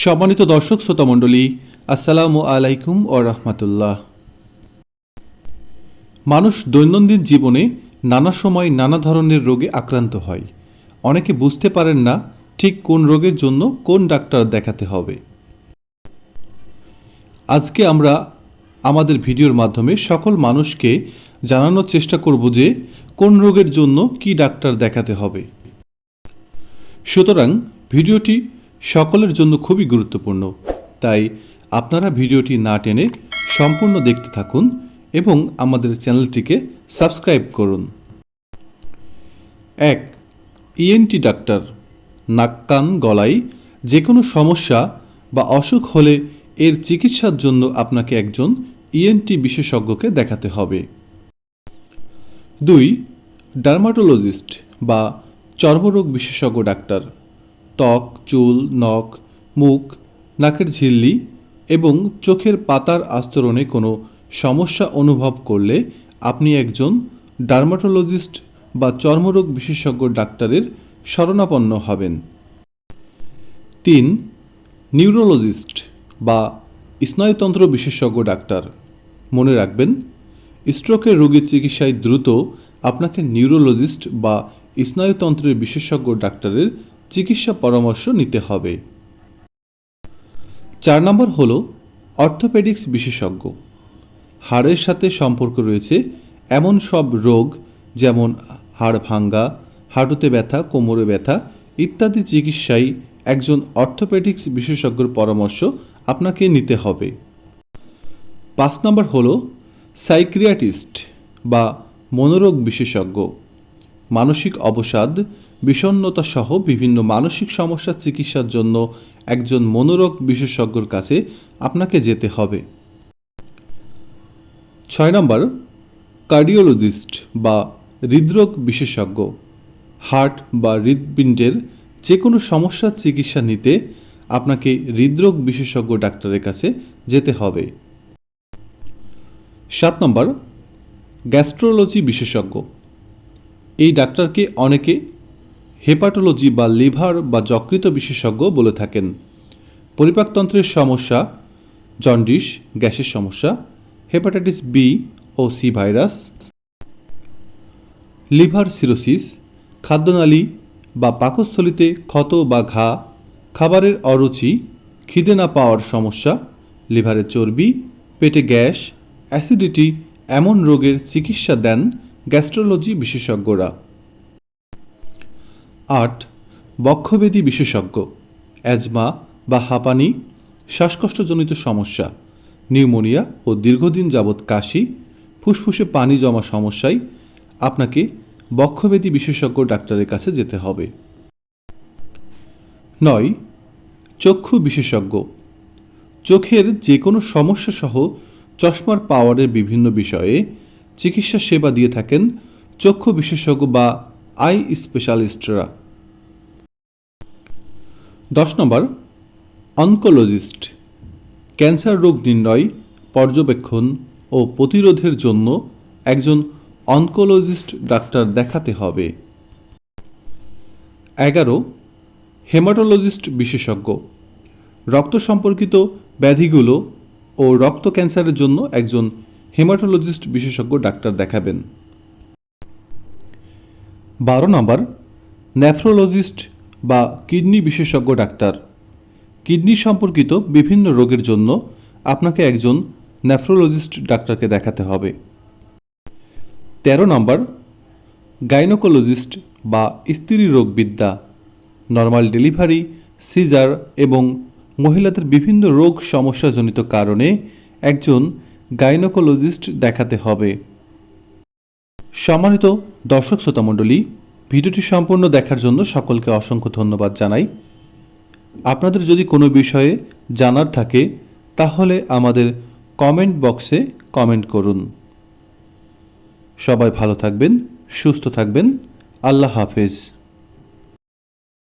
সম্মানিত দর্শক শ্রোতা মণ্ডলী, আসসালামু আলাইকুম ও রহমতুল্লাহ। মানুষ দৈনন্দিন জীবনে নানা সময় নানা ধরনের রোগে আক্রান্ত হয়। অনেকে বুঝতে পারেন না ঠিক কোন রোগের জন্য কোন ডাক্তার দেখাতে হবে। আজকে আমরা আমাদের ভিডিওর মাধ্যমে সকল মানুষকে জানানোর চেষ্টা করব যে কোন রোগের জন্য কি ডাক্তার দেখাতে হবে। সুতরাং ভিডিওটি সকলের জন্য খুবই গুরুত্বপূর্ণ। তাই আপনারা ভিডিওটি না টেনে সম্পূর্ণ দেখতে থাকুন এবং আমাদের চ্যানেলটিকে সাবস্ক্রাইব করুন। এক ইএনটি ডাক্তার। নাক, কান, গলায় যে কোনো সমস্যা বা অসুখ হলে এর চিকিৎসার জন্য আপনাকে একজন ইএনটি বিশেষজ্ঞকে দেখাতে হবে। দুই, ডার্মাটোলজিস্ট বা চর্মরোগ বিশেষজ্ঞ ডাক্তার। ত্বক, চুল, নখ, মুখ, নাকের ঝিল্লি এবং চোখের পাতার আস্তরণে কোনো সমস্যা অনুভব করলে আপনি একজন ডার্মাটোলজিস্ট বা চর্মরোগ বিশেষজ্ঞ ডাক্তারের শরণাপন্ন হবেন। তিন, নিউরোলজিস্ট বা স্নায়ুতন্ত্র বিশেষজ্ঞ ডাক্তার। মনে রাখবেন, স্ট্রোকের রোগীর চিকিৎসায় দ্রুত আপনাকে নিউরোলজিস্ট বা স্নায়ুতন্ত্রের বিশেষজ্ঞ ডাক্তারের চিকিৎসা পরামর্শ নিতে হবে। চার নম্বর হল অর্থোপেডিক্স বিশেষজ্ঞ। হাড়ের সাথে সম্পর্ক রয়েছে এমন সব রোগ যেমন হাড় ভাঙ্গা, হাঁটুতে ব্যথা, কোমরে ব্যথা ইত্যাদি চিকিৎসায় একজন অর্থোপেডিক্স বিশেষজ্ঞর পরামর্শ আপনাকে নিতে হবে। পাঁচ নম্বর হল সাইক্রিয়াটিস্ট বা মনোরোগ বিশেষজ্ঞ। মানসিক অবসাদ বিষণ্ণতা সহ বিভিন্ন মানসিক সমস্যার চিকিৎসার জন্য একজন মনোরোগ বিশেষজ্ঞর কাছে আপনাকে যেতে হবে। ছয় নম্বর, কার্ডিওলজিস্ট বা হৃদরোগ বিশেষজ্ঞ। হার্ট বা হৃদপিণ্ডের যে কোনো সমস্যার চিকিৎসা নিতে আপনাকে হৃদরোগ বিশেষজ্ঞ ডাক্তারের কাছে যেতে হবে। সাত নম্বর, গ্যাস্ট্রোলজি বিশেষজ্ঞ। এই ডাক্তারকে অনেকে হেপাটোলজি বা লিভার বা যকৃত বিশেষজ্ঞ বলে থাকেন। পরিপাকতন্ত্রের সমস্যা, জন্ডিস, গ্যাসের সমস্যা, হেপাটাইটিস বি ও সি ভাইরাস, লিভার সিরোসিস, খাদ্যনালী বা পাকস্থলিতে ক্ষত বা ঘা, খাবারের অরুচি, খিদে না পাওয়ার সমস্যা লিভারের চর্বি, পেটে গ্যাস, অ্যাসিডিটি, এমন রোগের চিকিৎসা দেন গ্যাস্ট্রোলজি বিশেষজ্ঞরা। আট বক্ষবেদী বিশেষজ্ঞ। অ্যাজমা বা হাঁপানি, শ্বাসকষ্টজনিত সমস্যা, নিউমোনিয়া ও দীর্ঘদিন যাবৎ কাশি, ফুসফুসে পানি জমা সমস্যায় আপনাকে বক্ষবেদী বিশেষজ্ঞ ডাক্তারের কাছে যেতে হবে। নয়, চক্ষু বিশেষজ্ঞ। চোখের যে কোনো সমস্যা সহ চশমার পাওয়ারের বিভিন্ন বিষয়ে চিকিৎসা সেবা দিয়ে থাকেন চক্ষু বিশেষজ্ঞ বা আই স্পেশালিস্টরা। দশ নম্বর, অনকোলজিস্ট। ক্যান্সার রোগ নির্ণয়, পর্যবেক্ষণ ও প্রতিরোধের জন্য একজন অনকোলজিস্ট ডাক্তার দেখাতে হবে। এগারো, হেমাটোলজিস্ট বিশেষজ্ঞ। রক্ত সম্পর্কিত ব্যাধিগুলো ও রক্ত ক্যান্সারের জন্য একজন হেমাটোলজিস্ট বিশেষজ্ঞ ডাক্তার দেখাবেন। বারো নম্বর, নেফ্রোলজিস্ট বা কিডনি বিশেষজ্ঞ ডাক্তার। কিডনি সম্পর্কিত বিভিন্ন রোগের জন্য আপনাকে একজন নেফ্রোলজিস্ট ডাক্তারকে দেখাতে হবে। তেরো নম্বর, গাইনোকোলজিস্ট বা স্ত্রী রোগবিদ্যা। নর্মাল ডেলিভারি, সিজার এবং মহিলাদের বিভিন্ন রোগ সমস্যাজনিত কারণে একজন গাইনোকোলজিস্ট দেখাতে হবে। সম্মানিত দর্শক শ্রোতামণ্ডলী ভিডিওটি সম্পূর্ণ দেখার জন্য সকলকে অসংখ্য ধন্যবাদ জানাই। আপনাদের যদি কোনো বিষয়ে জানার থাকে, তাহলে আমাদের কমেন্ট বক্সে কমেন্ট করুন। সবাই ভালো থাকবেন, সুস্থ থাকবেন। আল্লাহ হাফেজ।